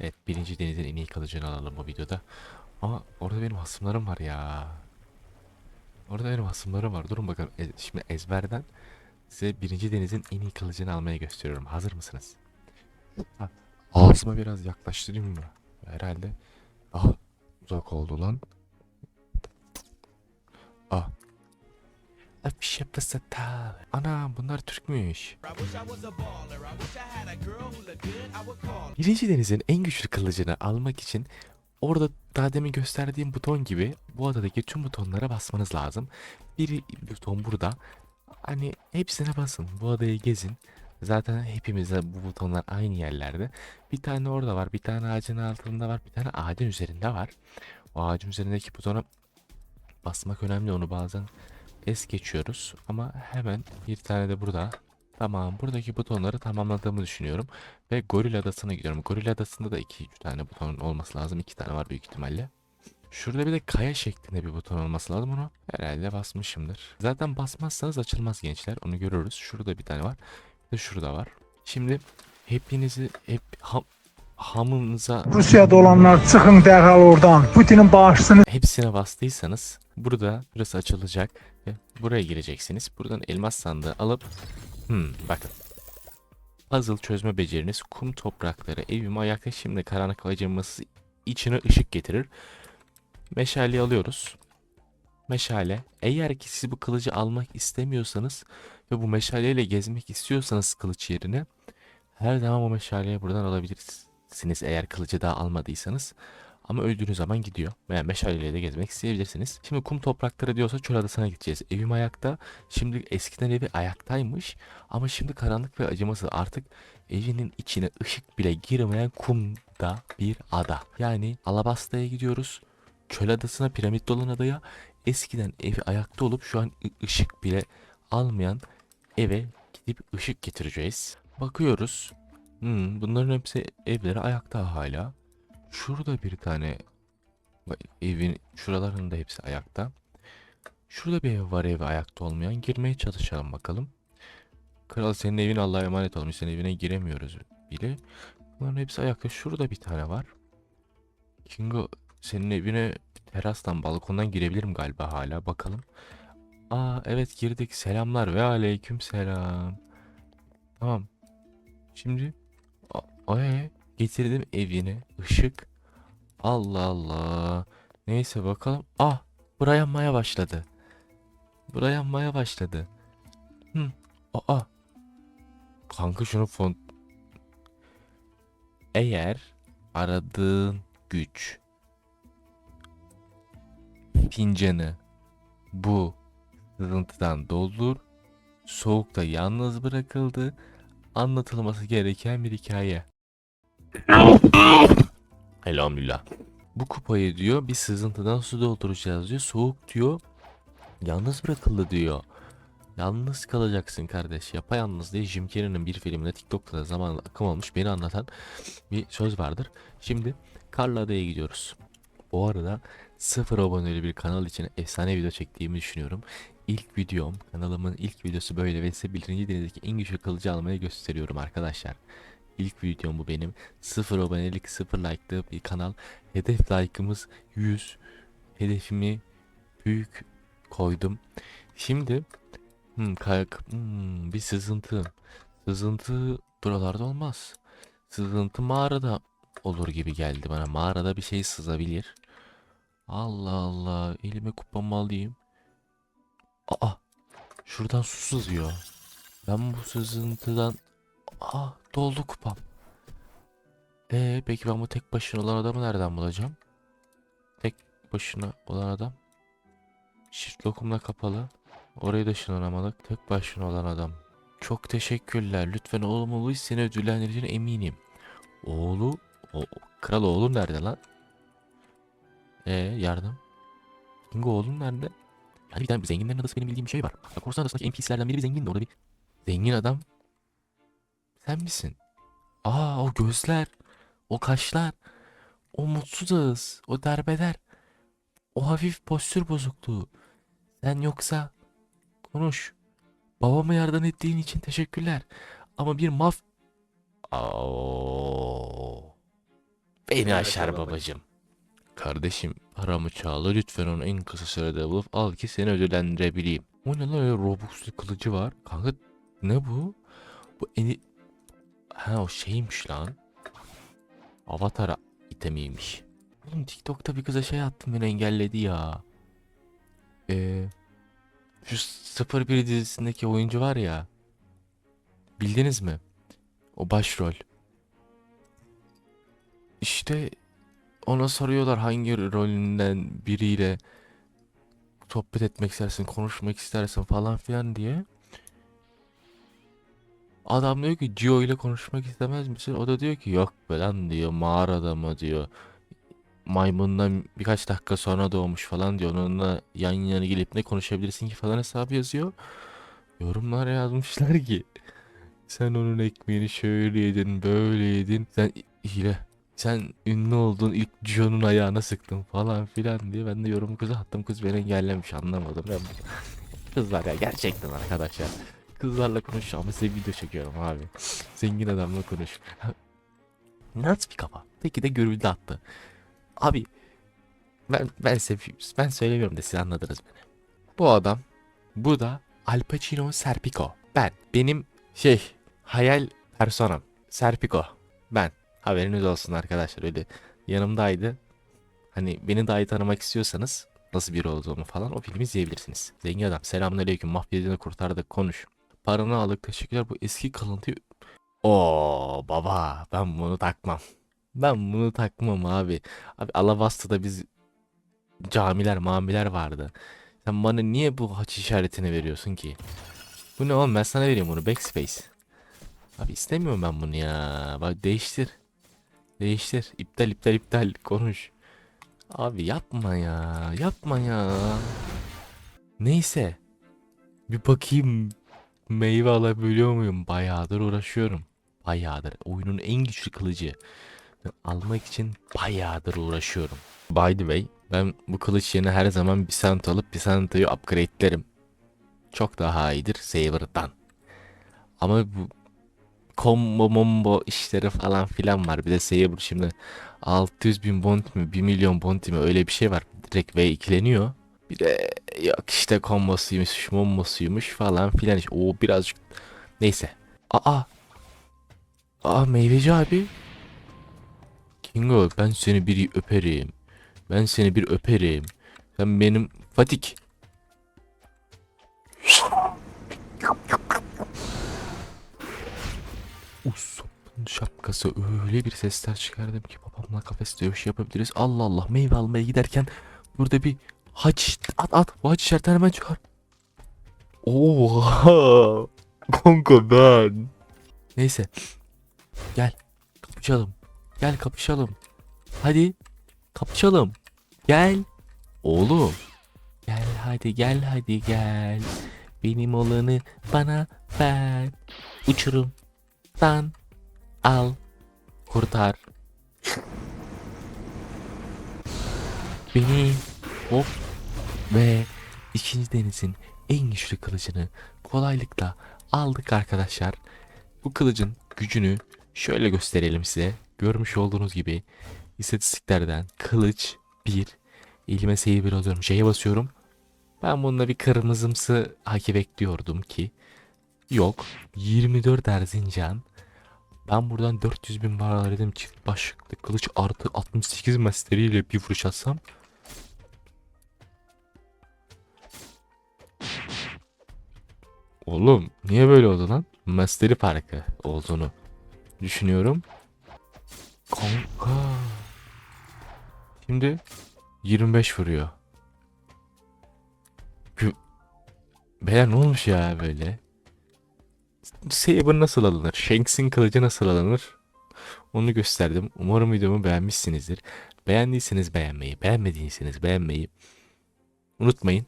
Evet birinci denizin en iyi kalıcını alalım bu videoda. Ama orada benim hasımlarım var ya. Orada benim hasımlarım var. Durun bakalım. E, şimdi ezberden size birinci denizin en iyi kılıcını almaya gösteriyorum. Hazır mısınız? Ha, ağzıma biraz yaklaştırayım mı? Herhalde. Aha uzak oldu lan. Ah. Ana bunlar Türkmüş. Birinci denizin en güçlü kılıcını almak için orada daha demin gösterdiğim buton gibi bu adadaki tüm butonlara basmanız lazım. Bir buton burada. Hani hepsine basın. Bu adayı gezin. Zaten hepimizde bu butonlar aynı yerlerde. Bir tane orada var. Bir tane ağacın altında var. Bir tane ağacın üzerinde var. O ağacın üzerindeki butona basmak önemli. Onu bazen es geçiyoruz. Ama hemen bir tane de burada. Tamam. Buradaki butonları tamamladığımı düşünüyorum. Ve Goril Adası'na gidiyorum. Goril Adası'nda da iki üç tane buton olması lazım. İki tane var büyük ihtimalle. Şurada bir de kaya şeklinde bir buton olması lazım onu. Herhalde basmışımdır. Zaten basmazsanız açılmaz gençler. Onu görürüz. Şurada bir tane var. Bir de şurada var. Şimdi hepinizi hep hamınıza Rusiyada olanlar çıxın dərhal oradan. Putinin bağışçısını hepsine bastıysanız burada burası açılacak ve buraya gireceksiniz. Buradan elmas sandığı alıp hmm, bakın. Puzzle çözme beceriniz kum toprakları evime ayakta şimdi karanlık acıması içine ışık getirir. Meşaleyi alıyoruz. Meşale. Eğer ki siz bu kılıcı almak istemiyorsanız ve bu meşaleyle gezmek istiyorsanız kılıç yerine her zaman bu meşaleyi buradan alabilirsiniz eğer kılıcı daha almadıysanız. Ama öldüğünüz zaman gidiyor. Veya meşaleyle de gezmek isteyebilirsiniz. Şimdi kum toprakları diyorsa çöl adasına gideceğiz. Evim ayakta. Şimdi eskiden evi ayaktaymış. Ama şimdi karanlık ve acımasız artık evinin içine ışık bile girmeyen kumda bir ada. Yani Alabasta'ya gidiyoruz. Çöl adasına piramit olan adaya eskiden evi ayakta olup şu an ışık bile almayan eve gidip ışık getireceğiz. Bakıyoruz. Hmm, bunların hepsi evleri ayakta hala. Şurada bir tane evin şuralarında hepsi ayakta. Şurada bir ev var evi ayakta olmayan. Girmeye çalışalım bakalım. Kral senin evin Allah'a emanet olmuş. Senin evine giremiyoruz bile. Bunların hepsi ayakta. Şurada bir tane var. Kingo senin evine terastan balkondan girebilirim galiba hala. Bakalım. Aa evet girdik. Selamlar ve aleyküm selam. Tamam. Şimdi e, getirdim evine ışık. Allah Allah. Neyse bakalım. Ah, bura yanmaya başladı. Bura yanmaya başladı. Hı. Aa. Kanka şunu font eğer aradığın güç fincanı bu sızıntıdan doldur. Soğukta yalnız bırakıldı. Anlatılması gereken bir hikaye. Elhamdülillah. Bu kupayı diyor bir sızıntıdan su dolduracağız diyor. Soğuk diyor. Yalnız bırakıldı diyor. Yalnız kalacaksın kardeş. Yapayalnız diye Jim Carrey'nin bir filminde TikTok'ta da zamanla akım olmuş beni anlatan bir söz vardır. Şimdi Karlı Adaya gidiyoruz. Bu arada sıfır aboneli bir kanal için efsane video çektiğimi düşünüyorum. İlk videom, kanalımın ilk videosu böyle ve size birinci denizdeki en güçlü kılıcı almayı gösteriyorum arkadaşlar. İlk videom bu benim. Sıfır abonelik, sıfır like'lı bir kanal. Hedef like'ımız 100. Hedefimi büyük koydum. Şimdi hmm, kayak, hmm, bir sızıntı. Sızıntı buralarda olmaz. Sızıntı mağarada olur gibi geldi bana. Mağarada bir şey sızabilir. Allah Allah. Elime kupamı alayım. Aa. Şuradan su sızıyor. Ben bu sızıntıdan... Aa doldu kupam. Ee peki ben bu tek başına olan adamı nereden bulacağım? Tek başına olan adam. Shift lokumla kapalı. Orayı da ışınlanamadık. Tek başına olan adam. Çok teşekkürler. Lütfen oğlumu bul seni ödüllendireceğine eminim. Oğlu... O, kral oğlum nerede lan? Ee yardım. Kingo oğlum nerede? Yani bir tane zenginlerin adası benim bildiğim bir şey var. Korsan adasındaki NPC'lerden biri bir zengindi. Orada bir zengin adam. Sen misin? Aa o gözler. O kaşlar. O mutsuz ağız. O derbeder. O hafif postür bozukluğu. Sen yoksa konuş. Babama yardım ettiğin için teşekkürler. Ama bir maf... Aa, Beni aşar babacım. Kardeşim paramı çağla lütfen onu en kısa sürede bulup al ki seni ödüllendirebileyim. O ne lan öyle Robux'lu kılıcı var. Kanka ne bu? Bu eni... Ha o şeymiş lan. Avatar itemiymiş. Oğlum TikTok'ta bir kıza şey attım beni engelledi ya. Eee... Şu 01 dizisindeki oyuncu var ya. Bildiniz mi? O başrol. İşte ona soruyorlar hangi rolünden biriyle sohbet etmek istersin, konuşmak istersin falan filan diye. Adam diyor ki Gio ile konuşmak istemez misin? O da diyor ki yok be lan diyor mağarada mı diyor. Maymundan birkaç dakika sonra doğmuş falan diyor. Onunla yan yana gelip ne konuşabilirsin ki falan hesabı yazıyor. Yorumlar yazmışlar ki sen onun ekmeğini şöyle yedin böyle yedin. Sen hile. Sen ünlü oldun ilk Gio'nun ayağına sıktın falan filan diye. Ben de yorum kıza attım. Kız beni engellemiş anlamadım. Kızlar ya gerçekten arkadaşlar. Kızlarla konuş ama size video çekiyorum abi. Zengin adamla konuş. Nasıl bir kafa? Peki de görüldü attı. Abi ben ben size ben söylemiyorum da siz anladınız beni. Bu adam bu da Al Pacino Serpico. Ben benim şey hayal personam Serpico. Ben haberiniz olsun arkadaşlar öyle yanımdaydı. Hani beni daha iyi tanımak istiyorsanız nasıl biri olduğumu falan o filmi izleyebilirsiniz. Zengin adam selamünaleyküm mafyacını kurtardık konuş. Paranı aldık teşekkürler bu eski kalıntıyı. Oo baba ben bunu takmam. Ben bunu takmam abi. Abi Alabasta'da biz camiler mamiler vardı. Sen bana niye bu haç işaretini veriyorsun ki? Bu ne oğlum ben sana vereyim bunu backspace. Abi istemiyorum ben bunu ya. Bak değiştir. Değiştir. İptal iptal iptal konuş. Abi yapma ya. Yapma ya. Neyse. Bir bakayım meyve alabiliyor muyum? Bayağıdır uğraşıyorum. Bayağıdır. Oyunun en güçlü kılıcı. Almak için bayağıdır uğraşıyorum. By the way ben bu kılıç yerine her zaman bir sant alıp bir santayı upgrade'lerim. Çok daha iyidir Saber'dan. Ama bu combo mombo işleri falan filan var. Bir de Saber şimdi 600 bin bounty mi 1 milyon bounty mi öyle bir şey var. Direkt V2'leniyor. Bir de yok işte kombosuymuş, mombosuymuş falan filan. O birazcık neyse. Aa. Aa meyveci abi. Kingo ben seni bir öperim. Ben seni bir öperim. Sen benim Fatik. Usopp'un şapkası öyle bir sesler çıkardım ki babamla kafeste dövüş yapabiliriz. Allah Allah meyve almaya giderken burada bir haç at at bu haç işareti hemen çıkar. Oha. Kanka ben. Neyse. Gel. Kapışalım. Gel kapışalım. Hadi. Kapışalım. Gel. Oğlum. Gel hadi gel hadi gel. Benim olanı bana ver. Uçurumdan al. Kurtar. Beni hop ve ikinci denizin en güçlü kılıcını kolaylıkla aldık arkadaşlar. Bu kılıcın gücünü şöyle gösterelim size. Görmüş olduğunuz gibi istatistiklerden kılıç 1 elime saber alıyorum J'ye basıyorum. Ben bununla bir kırmızımsı haki bekliyordum ki yok 24 Erzincan ben buradan 400 bin var dedim çift başlıklı kılıç artı 68 masteriyle bir vuruş atsam Oğlum niye böyle oldu lan? Masteri farkı olduğunu düşünüyorum. Kanka. Şimdi 25 vuruyor. Beyler ne olmuş ya böyle? Saber nasıl alınır? Shanks'in kılıcı nasıl alınır? Onu gösterdim. Umarım videomu beğenmişsinizdir. Beğendiyseniz beğenmeyi, beğenmediyseniz beğenmeyi unutmayın.